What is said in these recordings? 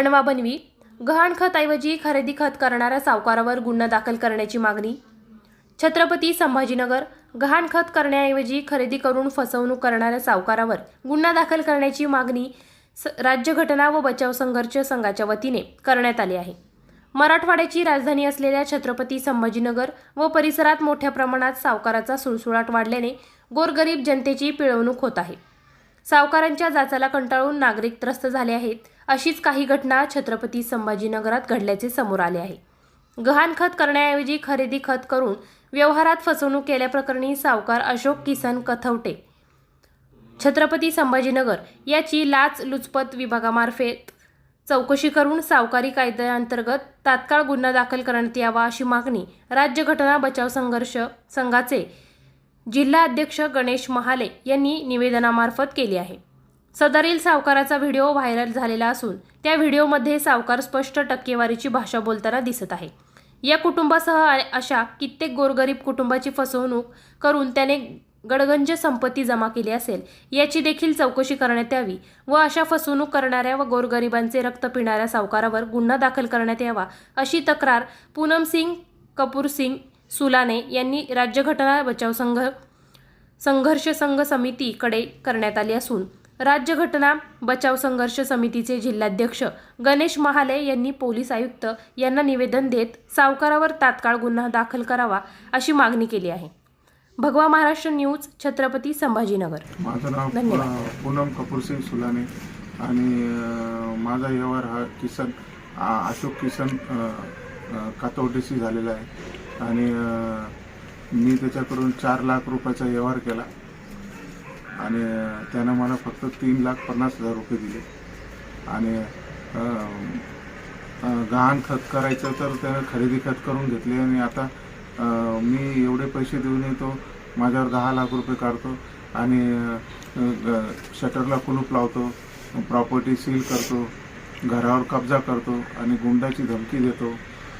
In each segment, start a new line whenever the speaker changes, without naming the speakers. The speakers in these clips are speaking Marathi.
बनवा बनवी गहाणखतऐवजी खरेदी खत करणाऱ्या सावकारावर गुन्हा दाखल करण्याची मागणी. छत्रपती संभाजीनगर गहाणखत करण्याऐवजी खरेदी करून फसवणूक करणाऱ्या सावकारावर गुन्हा दाखल करण्याची मागणी स राज्यघटना व बचाव संघर्ष संघाच्या वतीने करण्यात आली आहे. मराठवाड्याची राजधानी असलेल्या छत्रपती संभाजीनगर व परिसरात मोठ्या प्रमाणात सावकाराचा सुळसुळाट वाढल्याने गोरगरीब जनतेची पिळवणूक होत आहे. सावकारांच्या जाचाला कंटाळून नागरिक त्रस्त झाले आहेत. अशीच काही घटना छत्रपती संभाजीनगरात घडल्याचे समोर आले आहे. गहाणखत करण्याऐवजी खरेदी खत करून व्यवहारात फसवणूक केल्याप्रकरणी सावकार अशोक किसन कथवटे. छत्रपती संभाजीनगर याची लाच लुचपत विभागामार्फत चौकशी करून सावकारी कायद्याअंतर्गत तात्काळ गुन्हा दाखल करण्यात यावा अशी मागणी राज्यघटना बचाव संघर्ष संघाचे जिल्हा अध्यक्ष गणेश महाले यांनी निवेदनामार्फत केली आहे. सदरील सावकाराचा व्हिडिओ व्हायरल झालेला असून त्या व्हिडिओमध्ये सावकार स्पष्ट टक्केवारीची भाषा बोलताना दिसत आहे. या कुटुंबासह अशा कित्येक गोरगरीब कुटुंबाची फसवणूक करून त्याने गडगंज संपत्ती जमा केली असेल याची देखील चौकशी करण्यात यावी व अशा फसवणूक करणाऱ्या व गोरगरिबांचे रक्त पिणाऱ्या सावकारावर गुन्हा दाखल करण्यात यावा अशी तक्रार पूनम सिंग कपूर सिंग सुलाने यांनी राज्यघटना बचाव संघ संघर्ष संघ समितीकडे करण्यात आली असून राज्यघटना बचाव संघर्ष समितीचे जिल्हाध्यक्ष गणेश महाले यांनी पोलीस आयुक्त यांना निवेदन देत सावकारावर तात्काळ गुन्हा दाखल करावा अशी मागणी केली आहे. भगवा महाराष्ट्र न्यूज छत्रपती संभाजीनगर.
माझं नाव
धन्यवाद.
पूनम कपूर सिंग सुलाने आणि माझा व्यवहार हा किसन अशोक किसन कातवडेशी झालेला आहे. आणि मी त्याच्याकडून चार लाख रुपयाचा व्यवहार केला. आणि त्यानं मला फक्त तीन लाख पन्नास हजार रुपये दिले. आणि गहाण खत करायचं तर त्यानं खरेदी खत करून घेतले. आणि आता मी एवढे पैसे देऊनही तो माझ्यावर दहा लाख रुपये काढतो आणि ग- शटरला कुलूप लावतो प्रॉपर्टी सील करतो घरावर कब्जा करतो आणि गुंडाची धमकी देतो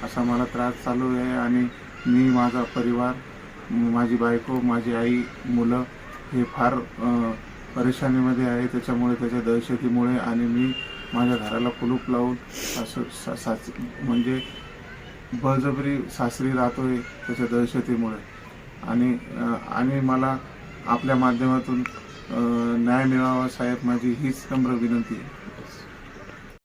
असा मला त्रास चालू आहे. आणि मी माझा परिवार माझी बायको माझी आई मुलं हे फार परेशानीमध्ये आहे. त्याच्यामुळे त्याच्या दहशतीमुळे आणि मी माझ्या घराला कुलूप लावून असं सा- साच म्हणजे बळजबरी सासरी राहतोय त्याच्या दहशतीमुळे. आणि आणि मला आपल्या माध्यमातून न्याय मिळावा साहेब माझी हीच नम्र विनंती आहे.